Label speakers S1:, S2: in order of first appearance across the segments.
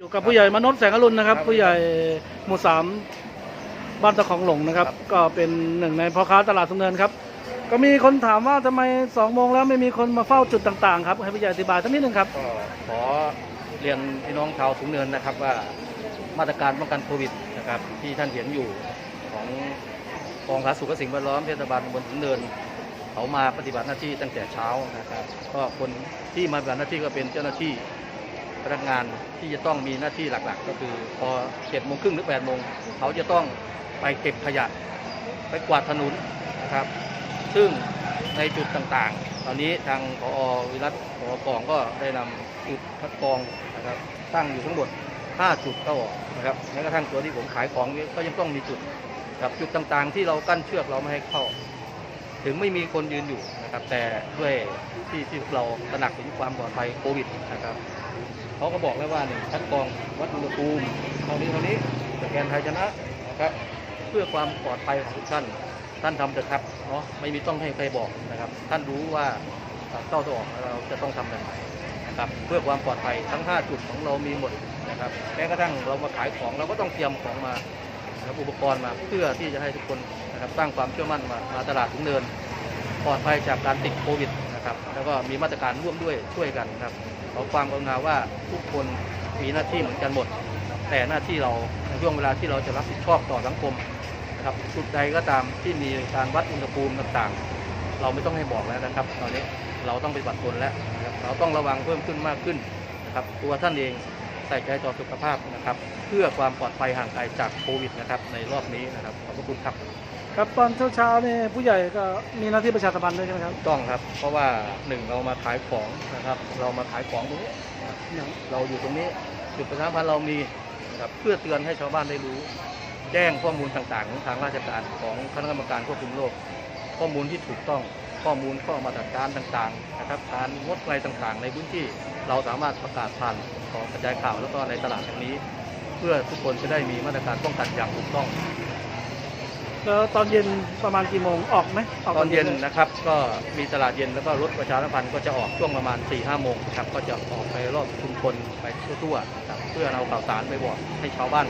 S1: อยู่กับผู้ใหญ่มนพแสงอรุณนะครับ ผู้ใหญ่หมู่สามบ้านตะของหลงนะครับ ก็เป็นหนึ่งในพ่อค้าตลาดสุนเนินครับ ก็มีคนถามว่าทำไมสองโมงแล้วไม่มีคนมาเฝ้าจุดต่างๆครับให้ผู้ใหญ่อธิบายสักนิดหนึ่งครับ
S2: ก็ขอเรียนพี่น้องชาวสูงเนินนะครับว่ามาตรการป้องกันโควิดนะครับที่ท่านเห็นอยู่ของกองสาธารณสุขและสิ่งแวดล้อมเทศบาลตำบลสูงเนิน เขามาปฏิบัติหน้าที่ตั้งแต่เช้านะครับก็คนที่มาปฏิบัติหน้าที่ก็เป็นเจ้าหน้าที่ พนักงานที่จะต้องมีหน้าที่หลักๆ ก็คือ พอเจ็ดโมงครึ่งหรือแปดโมงเขาจะต้องไปเก็บขยะไปกวาดถนนนะครับ ซึ่งในจุดต่างๆ ตอนนี้ทางพอวิรัตพอกองก็ได้นำจุดคัดกรองนะครับตั้งอยู่ทั้งหมด 5 จุดเข้าออกนะครับแม้กระทั่งตัวที่ผมขายของก็ยังต้องมีจุดกับจุดต่างๆ ที่เรากั้นเชือกเราไม่ให้เข้า ถึงไม่มีคนยืนอยู่ นะครับ แต่ด้วยที่ที่พวกเราตระหนักถึงความปลอดภัยโควิดนะครับเขาก็บอกแล้วว่าหนึ่งคัดกรองวัดอุณหภูมิเท่านี้เท่านี้สแกนไทยชนะนะครับ เพื่อความปลอดภัยของทุกท่านท่านทำเถอะครับเนาะไม่มีต้องให้ใครบอกนะครับ ท่านรู้ว่าเข้าตัวออกเราจะต้องทำแบบไหนนะครับ เพื่อความปลอดภัยทั้ง 5 จุดของเรามีหมดนะครับแม้กระทั่งเรามาขายของเราก็ต้องเตรียมของมาอุปกรณ์มาเพื่อที่จะให้ทุกคนนะครับสร้างความเชื่อมั่นมามาตลาดถุงเนิน ปลอดภัยจากการติดโควิดนะครับแล้วก็มีมาตรการร่วมด้วยช่วยกันครับขอความกรุณาว่าทุกคนมีหน้าที่เหมือนกันหมด แต่หน้าที่เราในช่วงเวลาที่เราจะรับผิดชอบต่อสังคมนะครับจุดใดก็ตามที่มีการวัดอุณหภูมิต่างๆ เราไม่ต้องให้บอกแล้วนะครับ ตอนนี้เราต้องปฏิบัติตนแล้วนะครับเราต้องระวังเพิ่มขึ้นมากขึ้นนะครับตัวท่านเองใส่ใจต่อสุขภาพนะครับ เพื่อความปลอดภัยห่างไกลจากโควิดนะครับในรอบนี้นะครับขอบพระคุณครับ
S1: ครับตอนเช้าๆเนี่ยผู้ใหญ่ก็มีหน้าที่ประชาสัมพันธ์ด้วยใช่ไหมครับ
S2: ต้องครับ เพราะว่าหนึ่งเรามาขายของนะครับ เรามาขายของตรงนี้นะครับเราอยู่ตรงนี้จุดประชาสัมพันธ์เรามีนะครับเพื่อเตือนให้ชาวบ้านได้รู้ แจ้งข้อมูลต่างๆของทางราชการของคณะกรรมการควบคุมโรคข้อมูลที่ถูกต้องข้อมูลข้อมาตรการต่างๆนะครับการงดอะไรต่างๆ ในพื้นที่เราสามารถประกาศผ่านของกระจายข่าวแล้วก็ในตลาดแห่งนี้ เพื่อทุกคนจะได้มีมาตรการป้องกันอย่างถูกต้อง
S1: แล้วตอนเย็นประมาณกี่โมงออกไหมก
S2: ตอนเย็นนะครับ ก็มีตลาดเย็นแล้วก็รถประชาสัมพันธ์ก็จะออกช่วงประมาณ4ี่ห้าโมงครับก็จะออกไปรอบชุมชนไปทั่วๆครับเพื่อเอาข่าวสารไปบอกให้ชาวบ้าน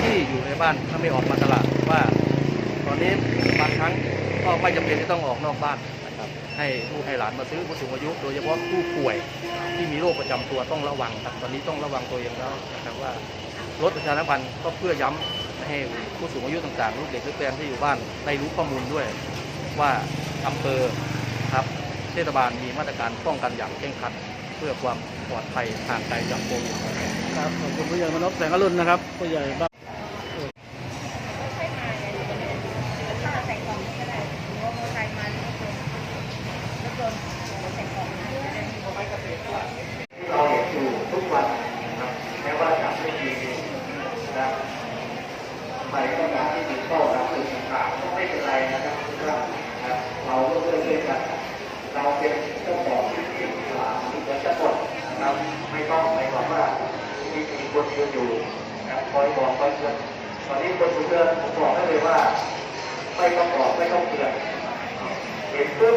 S2: ที่อยู่ในบ้านถ้าไม่ออกมาตลาดว่า ตอนนี้บางครั้งก็ไม่จำเป็นที่ต้องออกนอกบ้านนะครับ ให้ลูกให้หลานมาซื้อผู้สูงอายุ โดยเฉพาะผู้ป่วยที่มีโรคประจำตัวต้องระวังครับตอนนี้ต้องระวังตัวเองแล้วนะครับว่ารถประชาสัมพันธ์ก็เพื่อย้ำ ให้ผู้สูงอายุต่างๆ ลูกเด็กลูกแฟนที่อยู่บ้านได้รู้ข้อมูลด้วย ว่าอำเภอครับเทศบาลมีมาตรการป้องกันอย่างเคร่งครัด เพื่อความปลอดภัยทางไกลจากโควิด
S1: ครับขอบคุณผู้ใหญ่มนพแสงอรุณนะครับผู้ใหญ่บ้าน
S3: ใช้มาเนี่ยอยู่ในถ้าใส่กล่องก็ได้หรือว่าโมอไซค์มาหรือรถยนต์รถยนต์ใส่กล่องมาก็ได้
S4: ที่เราเห็นอยู่ทุกวันนะครับแม้ว่าจะไม่มีนะครับใครก็ตามที่มีข้อรับสื่อต่างๆไม่เป็นไรนะครับทุกท่านนะครับเราก็ช่วยช่วยกัน เราเป็นเจ้าของที่ที่ตลาดที่จะจะหมดนะครับไม่ต้องไปบอกว่ามี มีคนยืนอยู่นะคอยบอกคอยเตือนตอนนี้คนดูเตือนผมบอกได้เลยว่า ไม่ต้องบอกไม่ต้องเตือนเห็นปุ๊บ